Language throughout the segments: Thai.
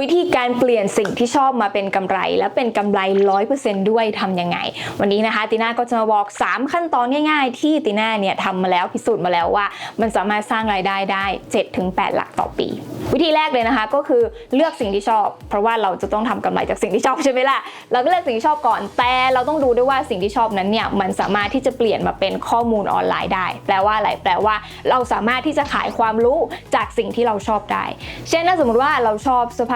วิธีการเปลี่ยนสิ่งที่ชอบมาเป็นกำไร และเป็นกำไร 100%ด้วยทำยังไง วันนี้นะคะติน่าก็จะมาบอก 3 ขั้นตอนง่าย ๆ ที่ติน่าเนี่ยทำมาแล้วพิสูจน์มาแล้วว่า มันสามารถสร้างรายได้ได้ 7-8 หลักต่อปี วิธีแรกเลยนะคะก็คือเลือกสิ่งที่ชอบ เพราะว่าเราจะต้องทำกำไรจากสิ่งที่ชอบใช่ไหมล่ะเราก็เลือกสิ่งที่ชอบก่อน แต่เราต้องดูด้วยว่าสิ่งที่ชอบนั้นเนี่ยมันสามารถที่จะเปลี่ยนมาเป็นข้อมูลออนไลน์ได้ แปลว่าอะไรแปลว่า เราสามารถที่จะขายความรู้จากสิ่งที่เราชอบได้ เช่นถ้าสมมติว่าเราชอบเสื้อผ้า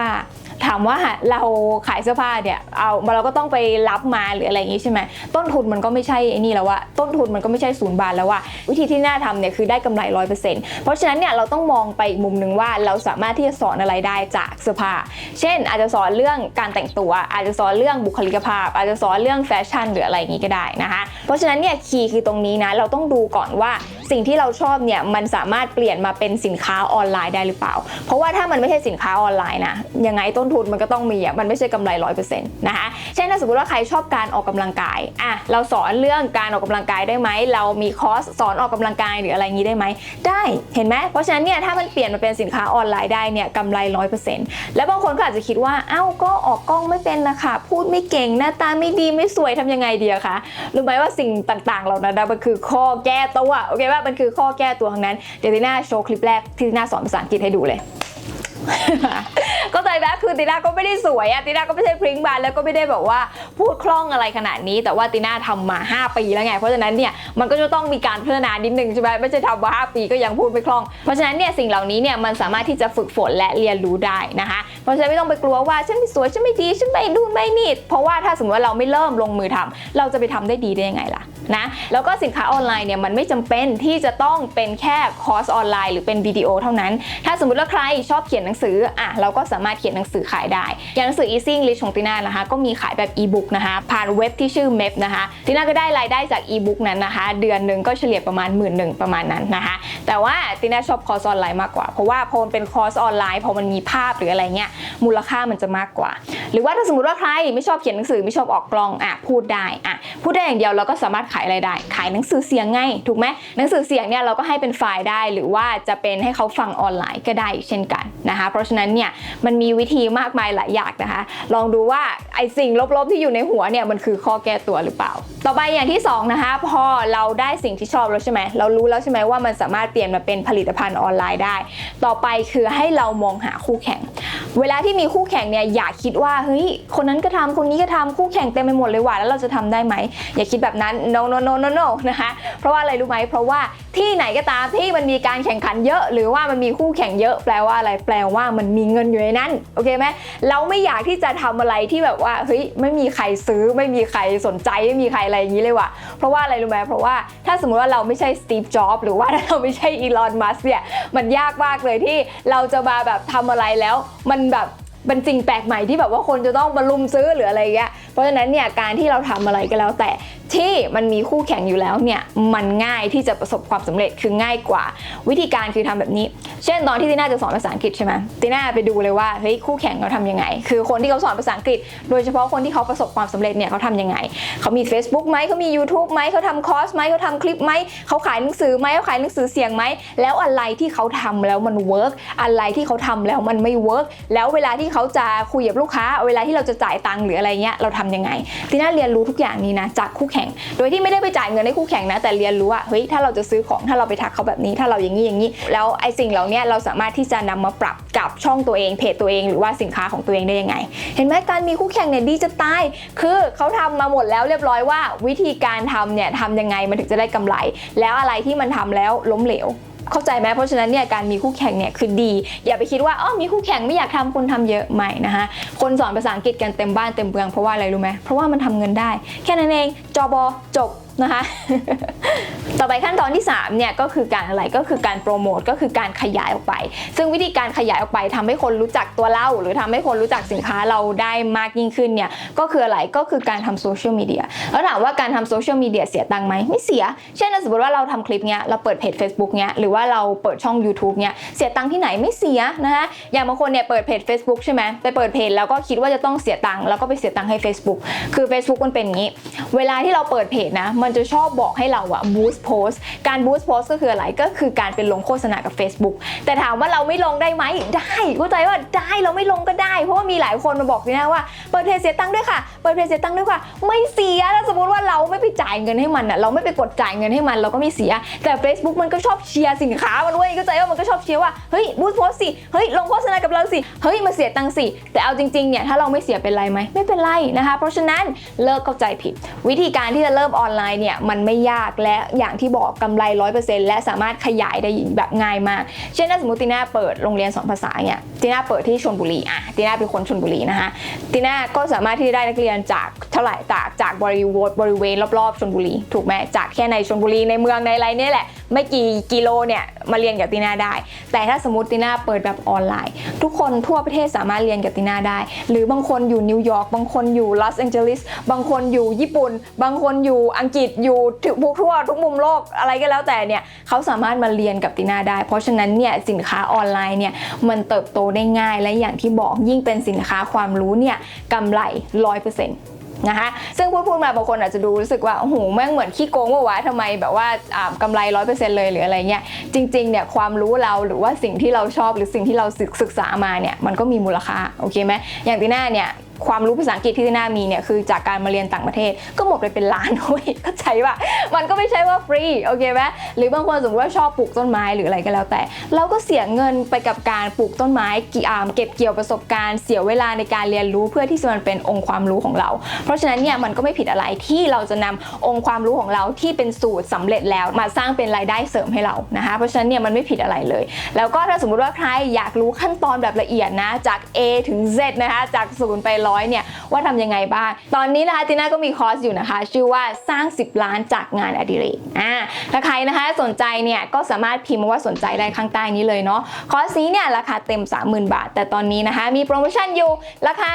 ถามว่าเราขายเสื้อผ้าเนี่ยเอาเราก็ต้องไปรับมาหรืออะไรอย่างนี้ใช่ไหมต้นทุนมันก็ไม่ใช่ไอ้นี่แล้วว่าต้นทุนมันก็ไม่ใช่ศูนย์บาทแล้วว่าวิธีที่น่าทำเนี่ยคือได้กำไรร้อยเปอร์เซ็นต์เพราะฉะนั้นเนี่ยเราต้องมองไปอีกมุมหนึ่งว่าเราสามารถที่จะสอนอะไรได้จากเสื้อผ้า เช่น อาจจะสอนเรื่องการแต่งตัวอาจจะสอนเรื่องบุคลิกภาพ อาจจะสอนเรื่องแฟชั่นหรืออะไรอย่างนี้ก็ได้นะคะ เพราะฉะนั้นเนี่ยคีย์คือตรงนี้นะเราต้องดูก่อนว่า สิ่งที่เราชอบเนี่ยมันสามารถเปลี่ยนมาเป็นสินค้าออนไลน์ได้หรือเปล่า เพราะว่าถ้ามันไม่ใช่สินค้าออนไลน์นะยังไงต้นทุนมันก็ต้องมีอะมันไม่ใช่กำไรร้อยเปอร์เซ็นต์นะคะเช่นถ้าสมมติว่าใครชอบการออกกำลังกายอะเราสอนเรื่องการออกกำลังกายได้ไหมเรามีคอร์สสอนออกกำลังกายหรืออะไรงนี้ได้ไหมได้เห็นไหมเพราะฉะนั้นเนี่ยถ้ามันเปลี่ยนมาเป็นสินค้าออนไลน์ได้เนี่ยกำไรร้อยเปอร์เซ็นต์แล้วบางคนก็อาจจะคิดว่าเอ้าก็ออกกล้องไม่เป็นนะคะพูดไม่เก่งหน้าตาไม่ดีไม่สวยทำยังไงดีอะคะรู้ไหมว่าสิ่งต่างๆเหล่านั้นมันคือข้อแก้ตัวโอเคว่ามันคือข้อแก้ตัวทั้งนั้น เดี๋ยวทีหน้าโชว์คลิปแรกที่ทีหน้าสอนภาษาอังกฤษให้ดูเลย ก็ใจแบ็คคือติน่าก็ไม่ได้สวยอะติน่าก็ไม่ใช่พริ้งบานแล้วก็ไม่ได้แบบว่าพูดคล่องอะไรขนาดนี้ แต่ว่าติน่าทำมา 5 ปีแล้วไง เพราะฉะนั้นเนี่ยมันก็จะต้องมีการพัฒนานิดนึงใช่ไหมไม่ใช่ทำมา5ปีก็ยังพูดไม่คล่อง เพราะฉะนั้นเนี่ยสิ่งเหล่านี้เนี่ยมันสามารถที่จะฝึกฝนและเรียนรู้ได้นะคะ เพราะฉะนั้นไม่ต้องไปกลัวว่าฉันไม่สวยฉันไม่ดีฉันไม่ดูไม่นี่เพราะว่าถ้าสมมติว่าเราไม่เริ่มลงมือทำเราจะไปทำได้ดีได้ยังไงล่ะนะแล้วก็สินค้าออนไลน์เนี่ยมันไม่จำเป็นที่จะต้องเป็นแค่คอร์สออนไลน์หรือเป็นวิดีโอเท่านั้น ถ้าสมมติว่าใครชอบเขียนหนังสืออะเราก็สามารถเขียนหนังสือขายได้ อย่างหนังสือ Easy English ของติน่านะคะ ก็มีขายแบบอีบุ๊กนะคะ ผ่านเว็บที่ชื่อ MEP นะคะติน่าก็ได้รายได้จากอีบุ๊กนั้นนะคะ เดือนหนึ่งก็เฉลี่ยประมาณหมื่นหนึ่งประมาณนั้นนะคะ แต่ว่าติน่าชอบคอร์สออนไลน์มากกว่า เพราะว่าพอมันเป็นคอร์สออนไลน์พอมันมีภาพหรืออะไรเงี้ย มูลค่ามันจะมากกว่า หรือว่าถ้าสมมติว่าใครไม่ชอบเขียนหนังสือไม่ชอบออกกลองอะพูดได้อะพูดได้อย่างเดียวเราก็สามารถขายอะไรได้ ขายหนังสือเสียงไงถูกไหมหนังสือเสียงเนี่ยเราก็ให้เป็นไฟล์ได้ หรือว่าจะเป็นให้เขาฟังออนไลน์ก็ได้เช่นกันนะคะ เพราะฉะนั้นเนี่ยมันมีวิธีมากมายหลายอย่างนะคะ ลองดูว่าไอสิ่งลบๆที่อยู่ในหัวเนี่ยมันคือข้อแก้ตัวหรือเปล่า ต่อไปอย่างที่สองนะคะพอเราได้สิ่งที่ชอบแล้วใช่ไหมเรารู้แล้วใช่ไหมว่ามันสามารถเปลี่ยนมาเป็นผลิตภัณฑ์ออนไลน์ได้ ต่อไปคือให้เรามองหาคู่แข่ง เวลาที่มีคู่แข่งเนี่ยอย่าคิดว่าเฮ้ยคนนั้นก็ทำคนนี้ก็ทำคู่แข่งเต็มไปหมดเลยว่ะแล้วเราจะทำได้ไหมอย่าคิดแบบนั้น no no no no no นะคะเพราะว่าอะไรรู้ไหมเพราะว่า ที่ไหนก็ตามที่มันมีการแข่งขันเยอะ หรือว่ามันมีคู่แข่งเยอะ แปลว่าอะไรแปลว่ามันมีเงินอยู่ในนั้นโอเคไหมเราไม่อยากที่จะทำอะไรที่แบบว่าเฮ้ยไม่มีใครซื้อไม่มีใครสนใจไม่มีใครอะไรอย่างนี้เลยว่ะเพราะว่าอะไรรู้ไหมเพราะว่าถ้าสมมติว่าเราไม่ใช่สตีฟจ็อบหรือว่าเราไม่ใช่อีลอนมัสเนี่ยมันยากมากเลยที่เราจะมาแบบทำอะไรแล้ว มันแบบเป็นสิ่งแปลกใหม่ที่แบบว่าคนจะต้องมาลุมซื้อหรืออะไรเงี้ย เพราะฉะนั้นเนี่ยการที่เราทำอะไรก็แล้วแต่ ที่มันมีคู่แข่งอยู่แล้วเนี่ยมันง่ายที่จะประสบความสำเร็จคือง่ายกว่า วิธีการคือทำแบบนี้ เช่นตอนที่ตีน่าจะสอนภาษาอังกฤษใช่ไหมตีน่าไปดูเลยว่าเฮ้ยคู่แข่งเขาทำยังไง คือคนที่เขาสอนภาษาอังกฤษ โดยเฉพาะคนที่เขาประสบความสำเร็จเนี่ยเขาทำยังไงเขามี Facebook ไหมเขามี YouTube ไหมเขาทำคอร์สไหมเขาทำคลิปไหมเขาขายหนังสือไหมเขาขายหนังสือเสียงไหมแล้วอะไรที่เขาทำแล้วมันเวิร์กอะไรที่เขาทำแล้วมันไม่เวิร์กแล้วเวลาที่เขาจะคุยกับลูกค้า เวลาที่เราจะจ่ายตังค์หรืออะไรเงี้ยเราทำยังไงตีน่าเรียนรู้ทุกอย่างนี้นะจากคู่แข่งโดยที่ไม่ได้ไปจ่ายเงินให้คู่แข่งนะ แต่เรียนรู้ว่าเฮ้ยถ้าเราจะซื้อของถ้าเราไปทักเขาแบบนี้ ถ้าเราอย่างนี้อย่างนี้ แล้วไอ้สิ่งเหล่านี้เราสามารถที่จะนำมาปรับกับช่องตัวเองเพจตัวเองหรือว่าสินค้าของตัวเองได้ยังไง เห็นไหมการมีคู่แข่งเนี่ยดีจะตายคือเขาทำมาหมดแล้วเรียบร้อยว่า วิธีการทำเนี่ยทำยังไงมันถึงจะได้กำไร แล้วอะไรที่มันทำแล้วล้มเหลว เข้าใจไหมเพราะฉะนั้นเนี่ยการมีคู่แข่งเนี่ยคือดี อย่าไปคิดว่าอ๋อมีคู่แข่งไม่อยากทำคนทำเยอะใหม่นะคะคนสอนภาษาอังกฤษกันเต็มบ้านเต็มเมืองเพราะว่าอะไรรู้ไหมเพราะว่ามันทำเงินได้ แค่นั้นเองจอบอจบนะคะ ต่อไปขั้นตอนที่3เนี่ยก็คือการอะไรก็คือการโปรโมทก็คือการขยายออกไป ซึ่งวิธีการขยายออกไปทำให้คนรู้จักตัวเรา หรือทำให้คนรู้จักสินค้าเราได้มากยิ่งขึ้นเนี่ยก็คืออะไรก็คือการทำโซเชียลมีเดียแล้วถามว่าการทำโซเชียลมีเดียเสียตังค์ไหมไม่เสีย เช่นสมมติว่าเราทำคลิปเนี้ยเราเปิดเพจ Facebook เนี้ยหรือว่าเราเปิดช่อง YouTube เนี้ยเสียตังค์ที่ไหนไม่เสียนะคะอย่างบางคนเนี่ยเปิดเพจ Facebook ใช่ไหมไปเปิดเพจแล้วก็คิดว่าจะต้องเสียตังค์แล้วก็ไปเสียตังค์ให้ Facebook คือ Facebook มันเป็นอย่างนี้ เวลาที่เราเปิดเพจนะมันจะชอบบอกให้เราอะบูสต์โพ post การ boost post ก็คืออะไรก็คือการเป็นลงโฆษณากับ Facebook แต่ถามว่าเราไม่ลงได้ไหมได้เข้าใจว่าได้เราไม่ลงก็ได้ เพราะว่ามีหลายคนมาบอกน่าว่าเปิดเพจเสียตังค์ด้วยค่ะเปิดเพจเสียตังค์ด้วยค่ะ ไม่เสียถ้าสมมติว่าเราไม่ไปจ่ายเงินให้มันอะเราไม่ไปกดจ่ายเงินให้มันเราก็ไม่เสีย แต่ Facebook มันก็ชอบเชียร์สินค้ามันเว้ยเข้าใจว่ามันก็ชอบเชียร์ว่าเฮ้ย boost post สิเฮ้ยลงโฆษณากับเราสิเฮ้ยมาเสียตังค์สิแต่เอาจริงๆเนี่ยถ้าเราไม่เสียเป็นไรไหมไม่เป็นไรนะคะ เพราะฉะนั้นเลิกเข้าใจผิด วิธีการที่จะเริ่มออนไลน์เนี่ยมันไม่ยากและอย่างที่บอกกำไร 100%และสามารถขยายได้แบบง่ายมาก เช่นถ้าสมมติตีน่าเปิดโรงเรียนสอนภาษาเนี่ยตีน่าเปิดที่ชลบุรีอะตีน่าเป็นคนชลบุรีนะคะตีน่าก็สามารถที่จะได้นักเรียนจากเท่าไหร่จากจากบริเวณบริเวณรอบๆชลบุรี ถูกไหมจากแค่ในชลบุรีในเมืองในอะไรเนี่ยแหละ ไม่กี่กิโลเนี่ยมาเรียนกับตีน่าได้ แต่ถ้าสมมติตีน่าเปิดแบบออนไลน์ ทุกคนทั่วประเทศสามารถเรียนกับตีน่าได้ หรือบางคนอยู่นิวยอร์กบางคนอยู่ลอสแองเจลิสบางคนอยู่ญี่ปุ่น บางคนอยู่อังกฤษอยู่ทุกทั่วทุกมุมโลกอะไรก็แล้วแต่เนี่ยเขาสามารถมาเรียนกับตีน่าได้ เพราะฉะนั้นเนี่ยสินค้าออนไลน์เนี่ยมันเติบโตได้ง่ายและอย่างที่บอกยิ่งเป็นสินค้าความรู้เนี่ยกำไรร้อยเปอร์เซ็นต์ นะคะซึ่งพูดพูดมาบางคนอาจจะดูรู้สึกว่าโอ้โหแม่งเหมือนขี้โกงว่าวะทำไมแบบว่าอ่ากำไรร้อยเปอร์เซ็นต์เลยหรืออะไรเงี้ยจริงๆเนี่ยความรู้เราหรือว่าสิ่งที่เราชอบหรือสิ่งที่เราศึกษามาเนี่ยมันก็มีมูลค่าโอเคไหมอย่างตีน่าเนี่ย ความรู้ภาษาอังกฤษที่ตีน่ามีเนี่ยคือจากการมาเรียนต่างประเทศก็หมดไปเป็นล้านเว้ยเข้าใจป่ะมันก็ไม่ใช่ว่าฟรีโอเคไหมหรือบางคนสมมติว่าชอบปลูกต้นไม้หรืออะไรก็แล้วแต่ เราก็เสียเงินไปกับการปลูกต้นไม้กี่อ่าเก็บเกี่ยวประสบการณ์เสียเวลาในการเรียนรู้เพื่อที่จะมันเป็นองค์ความรู้ของเรา เพราะฉะนั้นเนี่ยมันก็ไม่ผิดอะไรที่เราจะนำองค์ความรู้ของเราที่เป็นสูตรสำเร็จแล้วมาสร้างเป็นรายได้เสริมให้เรานะคะเพราะฉะนั้นเนี่ยมันไม่ผิดอะไรเลย แล้วก็ถ้าสมมุติว่าใครอยากรู้ขั้นตอนแบบละเอียดนะจาก A ถึง Z นะคะจากศูนย์ไปร้อยเนี่ยว่าทำยังไงบ้าง ตอนนี้นะคะติน่าก็มีคอร์สอยู่นะคะ ชื่อว่าสร้าง 10 ล้านจากงานอดิเรกอ่าถ้าใครนะคะสนใจเนี่ยก็สามารถพิมพ์มาว่าสนใจได้ข้างใต้นี้เลยเนาะคอร์สนี้เนี่ยราคาเต็ม 30,000 บาท แต่ตอนนี้นะคะมีโปรโมชั่นอยู่ราคา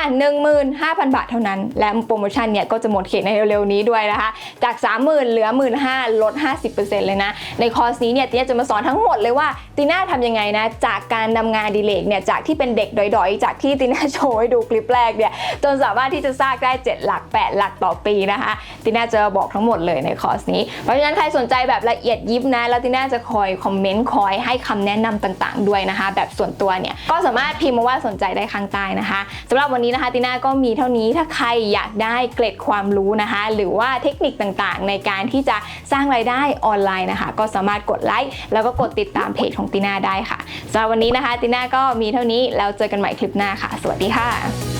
15,000 บาทเท่านั้น และโปรโมชั่นเนี่ยก็จะหมดเขตในเร็วๆนี้ด้วยนะคะ จาก 30,000 เหลือ 15,000ลด 50%เลยนะ ในคอร์สนี้เนี่ยติน่าจะมาสอนทั้งหมดเลยว่าติน่าทำยังไงนะจากการนำงานอดิเลกเนี่ยจากที่เป็นเด็กดอยๆ จากที่ติน่าโชว์ให้ดูคลิปแรกเนี่ยจนสามารถที่จะสร้างได้ 7 หลัก 8 หลักต่อปีนะคะติน่าจะบอกทั้งหมดเลยในคอร์สนี้ เพราะฉะนั้นใครสนใจแบบละเอียดยิบนะ แล้วติน่าจะคอยคอมเมนต์คอยให้คำแนะนำต่างๆ ด้วยนะคะ แบบส่วนตัวเนี่ยก็สามารถพิมพ์มาว่าสนใจได้ข้างใต้นะคะสำหรับวันนี้นะคะติน่าก็มีเท่านี้ถ้าใครอยากได้เกร็ดความรู้นะคะ หรือว่าเทคนิคต่างๆ ในการที่จะสร้างรายได้ออนไลน์นะคะ ก็สามารถกดไลค์แล้วก็กดติดตามเพจของติน่าได้ค่ะสำหรับวันนี้นะคะติน่าก็มีเท่านี้แล้วเจอกันใหม่คลิปหน้าค่ะ สวัสดีค่ะ